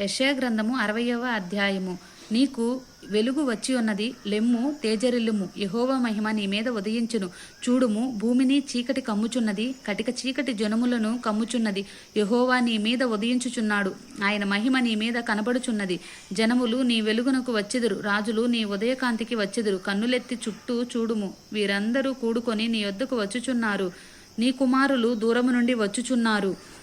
యశయ గ్రంథము అరవయవ అధ్యాయము. నీకు వెలుగు వచ్చి ఉన్నది లెమ్ము తేజరిల్లుము. యహోవ మహిమ నీ మీద ఉదయించును. చూడుము భూమిని చీకటి కమ్ముచున్నది కటిక చీకటి జనములను కమ్ముచున్నది. యహోవా నీ మీద ఉదయించుచున్నాడు. ఆయన మహిమ నీ మీద కనబడుచున్నది. జనములు నీ వెలుగునకు వచ్చెదురు. రాజులు నీ ఉదయకాంతికి వచ్చెదురు. కన్నులెత్తి చుట్టూ చూడుము. వీరందరూ కూడుకొని నీ వద్దకు వచ్చుచున్నారు. నీ కుమారులు దూరము నుండి వచ్చుచున్నారు.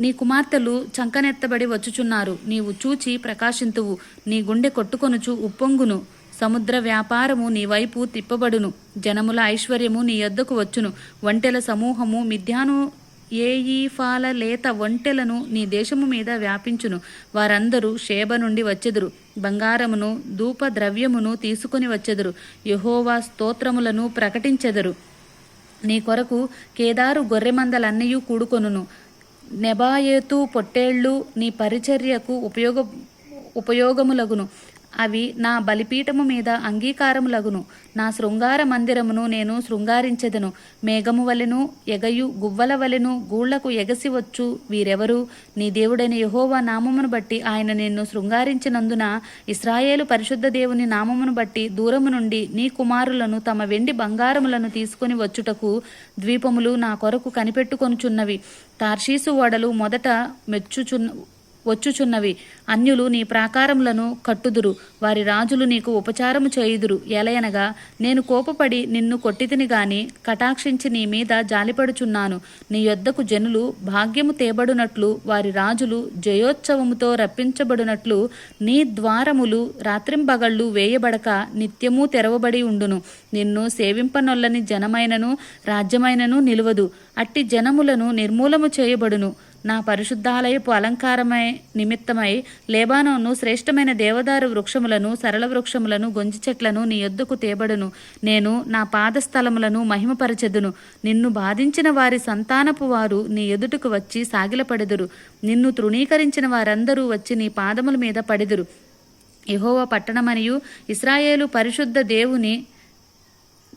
నీ కుమార్తెలు చంకనెత్తబడి వచ్చుచున్నారు. నీవు చూచి ప్రకాశింతువు. నీ గుండె కొట్టుకొనుచు ఉప్పొంగును. సముద్ర వ్యాపారము నీ వైపు తిప్పబడును. జనముల ఐశ్వర్యము నీ యొద్దకు వచ్చును. ఒంటెల సమూహము మిథ్యాను ఏఈఫాల లేత ఒంటెలను నీ దేశము మీద వ్యాపించును. వారందరూ షేబ నుండి వచ్చెదురు. బంగారమును ధూప ద్రవ్యమును తీసుకుని వచ్చెదురు. యహోవా స్తోత్రములను ప్రకటించెదరు. నీ కొరకు కేదారు గొర్రెమందలన్నయూ కూడుకొనును. నెబాయేతు పొట్టేళ్ళు నీ పరిచర్యకు ఉపయోగ ఉపయోగములగును. అవి నా బలిపీఠము మీద అంగీకారములగును. నా శృంగార మందిరమును నేను శృంగారించెదను. మేఘము వలెను ఎగయు గువ్వల వలెను గూళ్ళకు ఎగసి వచ్చు వీరెవరు? నీ దేవుడైన యహోవా నామమును బట్టి ఆయన నిన్ను శృంగారించినందున ఇస్రాయేలు పరిశుద్ధ దేవుని నామమును బట్టి దూరము నుండి నీ కుమారులను తమ వెండి బంగారములను తీసుకొని వచ్చుటకు ద్వీపములు నా కొరకు కనిపెట్టుకొనుచున్నవి. తార్షీసు ఓడలు మొదట మెచ్చుచున్న వచ్చుచున్నవి. అన్యులు నీ ప్రాకారములను కట్టుదురు. వారి రాజులు నీకు ఉపచారము చేయుదురు. ఎలయనగా నేను కోపపడి నిన్ను కొట్టితిని గాని కటాక్షించి నీ మీద జాలిపడుచున్నాను. నీ యొద్దకు జనులు భాగ్యము తేబడునట్లు వారి రాజులు జయోత్సవముతో రప్పించబడునట్లు నీ ద్వారములు రాత్రింబగళ్ళు వేయబడక నిత్యము తెరవబడి ఉండును. నిన్ను సేవింపనొల్లని జనమైనను రాజ్యమైనను నిలువదు. అట్టి జనములను నిర్మూలము చేయబడును. నా పరిశుద్ధాలయపు అలంకారమై నిమిత్తమై లేబానోను శ్రేష్టమైన దేవదారు వృక్షములను సరళ వృక్షములను గొంజి చెట్లను నీ యొద్దకు తేబడును. నేను నా పాదస్థలములను మహిమపరచెదును. నిన్ను బాధించిన వారి సంతానపు వారు నీ ఎదుటకు వచ్చి సాగిలపడెదురు. నిన్ను తృణీకరించిన వారందరూ వచ్చి నీ పాదముల మీద పడెదురు. యహోవ పట్టణమనియు ఇస్రాయేలు పరిశుద్ధ దేవుని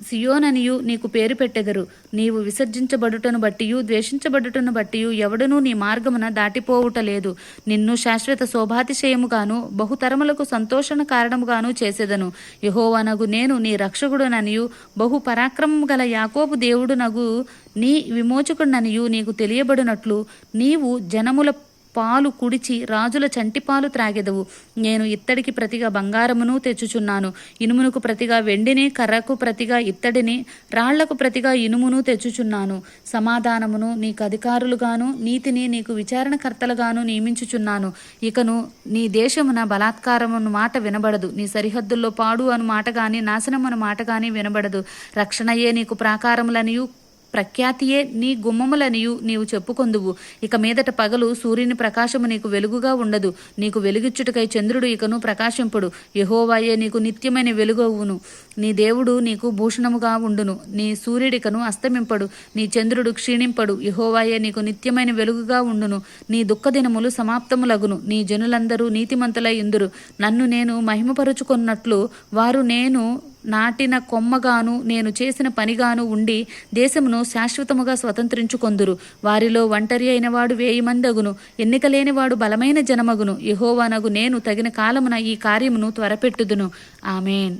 సియోననియు నీకు పేరు పెట్టెదరు నీవు విసర్జించబడుటను బట్టియు ద్వేషించబడుటను బట్టియు ఎవడనూ నీ మార్గమున దాటిపోవుట లేదు. నిన్ను శాశ్వత శోభాతిశయముగాను బహుతరములకు సంతోషణ కారణముగాను చేసేదను. యహోవనగు నేను నీ రక్షకుడుననియు బహు పరాక్రమము గల యాకోబు దేవుడునగు నీ విమోచకుడననియు నీకు తెలియబడినట్లు నీవు జనముల పాలు కుడిచి రాజుల చంటిపాలు త్రాగెదవు. నేను ఇత్తడికి ప్రతిగా బంగారమును తెచ్చుచున్నాను. ఇనుమునకు ప్రతిగా వెండిని కర్రకు ప్రతిగా ఇత్తడిని రాళ్ళకు ప్రతిగా ఇనుమును తెచ్చుచున్నాను. సమాధానమును నీకు అధికారులుగాను నీతిని నీకు విచారణకర్తలుగాను నియమించుచున్నాను. ఇకను నీ దేశమున బలాత్కారమును మాట వినబడదు. నీ సరిహద్దుల్లో పాడు అను మాట గాని నాశనం అను మాట గాని వినబడదు. రక్షణయే నీకు ప్రాకారములనియు ప్రఖ్యాతియే నీ గుమ్మములనియు నీవు చెప్పుకొందువు. ఇక మీదట పగలు సూర్యుని ప్రకాశము నీకు వెలుగుగా ఉండదు. నీకు వెలుగిచ్చుటకై చంద్రుడు ఇకను ప్రకాశింపుడు. యహోవాయే నీకు నిత్యమైన వెలుగవును. నీ దేవుడు నీకు భూషణముగా ఉండును. నీ సూర్యుడికను అస్తమింపడు. నీ చంద్రుడు క్షీణింపడు. యహోవాయే నీకు నిత్యమైన వెలుగుగా ఉండును. నీ దుఃఖదినములు సమాప్తములగును. నీ జనులందరూ నీతిమంతులై ఇందురు. నన్ను నేను మహిమపరుచుకున్నట్లు వారు నేను నాటిన కొమ్మగాను నేను చేసిన పనిగాను ఉండి దేశమును శాశ్వతముగా స్వతంత్రించుకొందురు. వారిలో ఒంటరి అయినవాడు వేయి మందగును ఎన్నిక లేనివాడు బలమైన జనమగును. యహోవానగు నేను తగిన కాలమున ఈ కార్యమును త్వరపెట్టుదును. ఆమెన్.